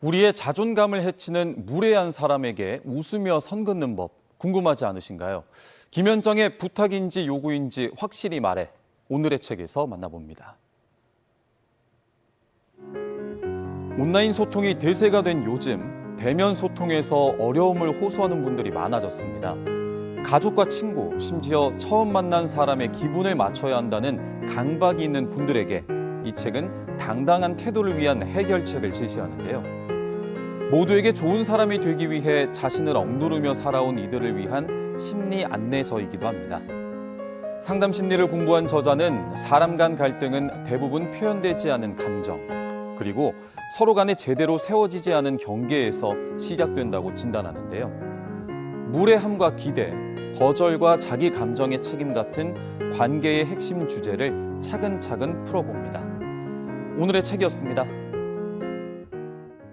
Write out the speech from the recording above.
우리의 자존감을 해치는 무례한 사람에게 웃으며 선 긋는 법 궁금하지 않으신가요? 김현정의 부탁인지 요구인지 확실히 말해 오늘의 책에서 만나봅니다. 온라인 소통이 대세가 된 요즘 대면 소통에서 어려움을 호소하는 분들이 많아졌습니다. 가족과 친구, 심지어 처음 만난 사람의 기분을 맞춰야 한다는 강박이 있는 분들에게 이 책은 당당한 태도를 위한 해결책을 제시하는데요. 모두에게 좋은 사람이 되기 위해 자신을 억누르며 살아온 이들을 위한 심리 안내서이기도 합니다. 상담 심리를 공부한 저자는 사람 간 갈등은 대부분 표현되지 않은 감정, 그리고 서로 간에 제대로 세워지지 않은 경계에서 시작된다고 진단하는데요. 무례함과 기대, 거절과 자기 감정의 책임 같은 관계의 핵심 주제를 차근차근 풀어봅니다. 오늘의 책이었습니다.